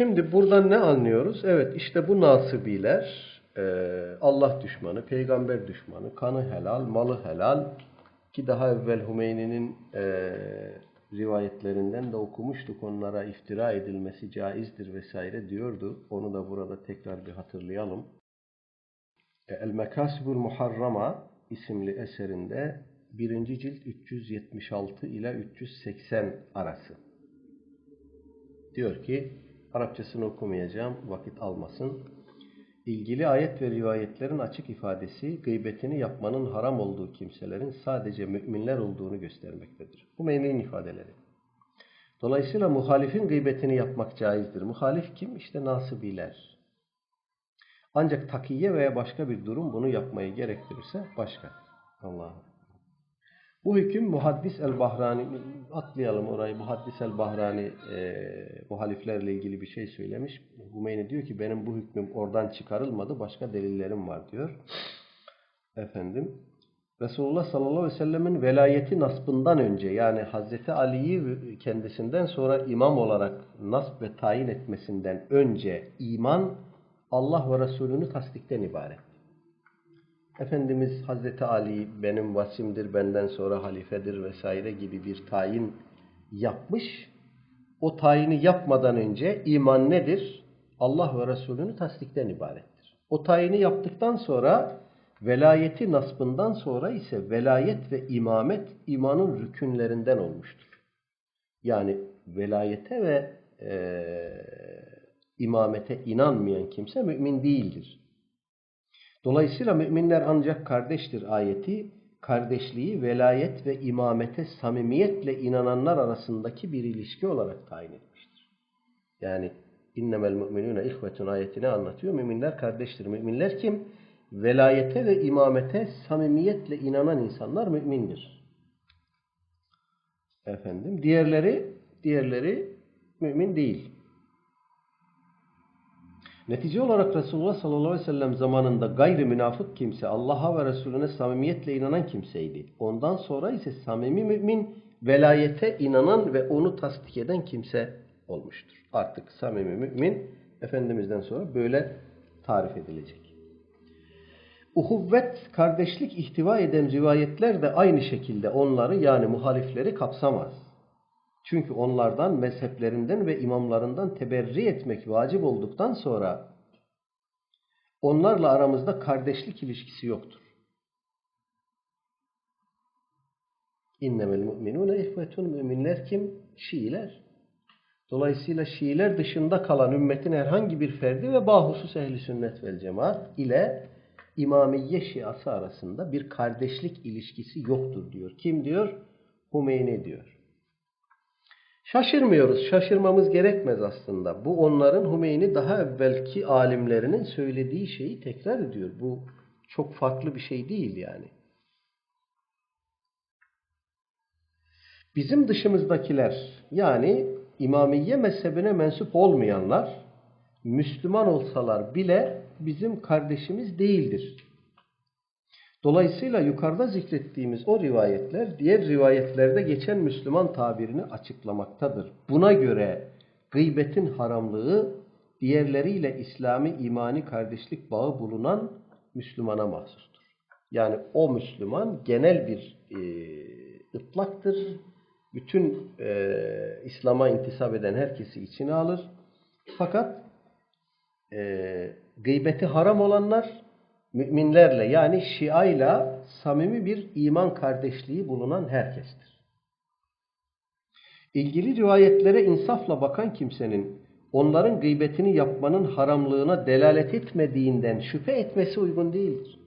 Şimdi buradan ne anlıyoruz? Evet işte bu nasibiler e, Allah düşmanı, peygamber düşmanı, kanı helal, malı helal ki daha evvel Hümeyni'nin e, rivayetlerinden de okumuştuk onlara iftira edilmesi caizdir vesaire diyordu. Onu da burada tekrar bir hatırlayalım. E, El Mekasibul Muharrama isimli eserinde 1. cilt 376 ile 380 arası. Diyor ki, Arapçasını okumayacağım, vakit almasın. İlgili ayet ve rivayetlerin açık ifadesi, gıybetini yapmanın haram olduğu kimselerin sadece müminler olduğunu göstermektedir. Bu meymenin ifadeleri. Dolayısıyla muhalifin gıybetini yapmak caizdir. Muhalif kim? İşte nasibiler. Ancak takiye veya başka bir durum bunu yapmayı gerektirirse başka. Allah'ım. Bu hüküm Muhaddis el-Bahrani, atlayalım orayı, Muhaddis el-Bahrani e, muhaliflerle ilgili bir şey söylemiş. Hümeyni diyor ki benim bu hükmüm oradan çıkarılmadı, başka delillerim var diyor. Efendim, Resulullah sallallahu aleyhi ve sellemin velayeti nasbından önce yani Hazreti Ali'yi kendisinden sonra imam olarak nasp ve tayin etmesinden önce iman Allah ve Resulünü tasdikten ibaret. Efendimiz Hazreti Ali benim vasimdir, benden sonra halifedir vesaire gibi bir tayin yapmış. O tayini yapmadan önce iman nedir? Allah ve Resulünü tasdikten ibarettir. O tayini yaptıktan sonra velayeti nasbından sonra ise velayet ve imamet imanın rükünlerinden olmuştur. Yani velayete ve e, imamete inanmayan kimse mümin değildir. Dolayısıyla müminler ancak kardeştir ayeti, kardeşliği velayet ve imamete samimiyetle inananlar arasındaki bir ilişki olarak tayin etmiştir. Yani innemel müminune ihvetun ayetini anlatıyor. Müminler kardeştir. Müminler kim? Velayete ve imamete samimiyetle inanan insanlar mümindir. Efendim, diğerleri diğerleri mümin değil. Netice olarak Resulullah sallallahu aleyhi ve sellem zamanında gayri münafık kimse Allah'a ve Resulüne samimiyetle inanan kimseydi. Ondan sonra ise samimi mümin velayete inanan ve onu tasdik eden kimse olmuştur. Artık samimi mümin Efendimiz'den sonra böyle tarif edilecek. Uhuvvet, kardeşlik ihtiva eden rivayetler de aynı şekilde onları yani muhalifleri kapsamaz. Çünkü onlardan, mezheplerinden ve imamlarından teberri etmek vacip olduktan sonra onlarla aramızda kardeşlik ilişkisi yoktur. İnnemel mu'minune ihvetun müminler kim? Şiiler. Dolayısıyla Şiiler dışında kalan ümmetin herhangi bir ferdi ve bahusus ehli sünnet vel cemaat ile İmamiye Şiası arasında bir kardeşlik ilişkisi yoktur diyor. Kim diyor? Hümeyni diyor. Şaşırmıyoruz. Şaşırmamız gerekmez aslında. Bu onların Hümeyni daha evvelki alimlerinin söylediği şeyi tekrar ediyor. Bu çok farklı bir şey değil yani. Bizim dışımızdakiler yani İmamiye mezhebine mensup olmayanlar Müslüman olsalar bile bizim kardeşimiz değildir. Dolayısıyla yukarıda zikrettiğimiz o rivayetler diğer rivayetlerde geçen Müslüman tabirini açıklamaktadır. Buna göre gıybetin haramlığı diğerleriyle İslami imani kardeşlik bağı bulunan Müslümana mahsustur. Yani o Müslüman genel bir e, ıtlaktır. Bütün e, İslam'a intisap eden herkesi içine alır. Fakat e, gıybeti haram olanlar müminlerle yani Şia ile samimi bir iman kardeşliği bulunan herkestir. İlgili rivayetlere insafla bakan kimsenin onların gıybetini yapmanın haramlığına delalet etmediğinden şüphe etmesi uygun değildir.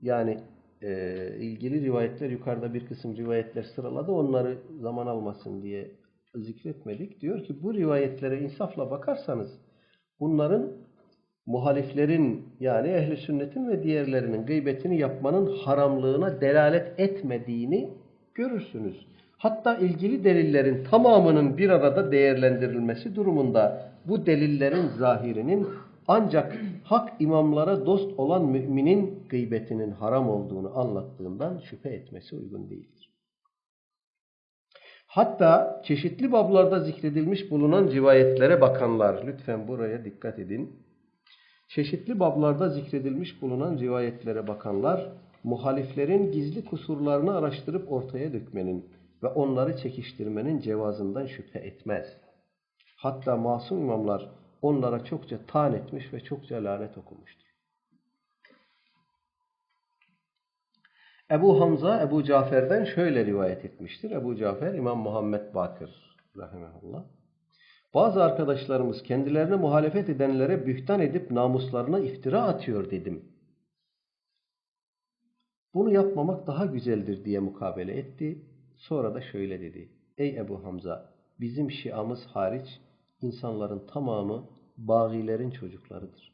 Yani e, ilgili rivayetler yukarıda bir kısım rivayetler sıraladı. Onları zaman almasın diye zikretmedik. Diyor ki bu rivayetlere insafla bakarsanız bunların muhaliflerin yani ehli sünnetin ve diğerlerinin gıybetini yapmanın haramlığına delalet etmediğini görürsünüz. Hatta ilgili delillerin tamamının bir arada değerlendirilmesi durumunda bu delillerin zahirinin ancak hak imamlara dost olan müminin gıybetinin haram olduğunu anlattığından şüphe etmesi uygun değildir. Hatta çeşitli bablarda zikredilmiş bulunan rivayetlere bakanlar, lütfen buraya dikkat edin. Çeşitli bablarda zikredilmiş bulunan rivayetlere bakanlar, muhaliflerin gizli kusurlarını araştırıp ortaya dökmenin ve onları çekiştirmenin cevazından şüphe etmez. Hatta masum imamlar onlara çokça taan etmiş ve çokça lanet okumuştur. Ebu Hamza Ebu Cafer'den şöyle rivayet etmiştir. Ebu Cafer İmam Muhammed Bakır rahimehullah. Bazı arkadaşlarımız kendilerine muhalefet edenlere bühtan edip namuslarına iftira atıyor dedim. Bunu yapmamak daha güzeldir diye mukabele etti. Sonra da şöyle dedi. Ey Ebu Hamza bizim şiamız hariç insanların tamamı bağilerin çocuklarıdır.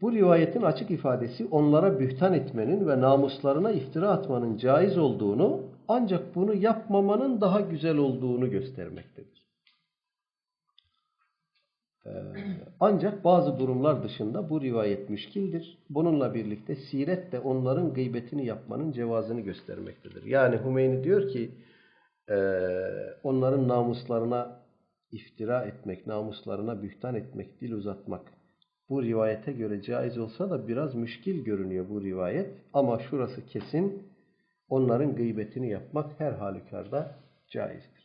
Bu rivayetin açık ifadesi onlara bühtan etmenin ve namuslarına iftira atmanın caiz olduğunu ancak bunu yapmamanın daha güzel olduğunu göstermektedir. Ee, ancak bazı durumlar dışında bu rivayet müşkildir. Bununla birlikte siret de onların gıybetini yapmanın cevazını göstermektedir. Yani Hümeyni diyor ki e, onların namuslarına iftira etmek, namuslarına bühtan etmek, dil uzatmak bu rivayete göre caiz olsa da biraz müşkil görünüyor bu rivayet. Ama şurası kesin onların gıybetini yapmak her halükarda caizdir.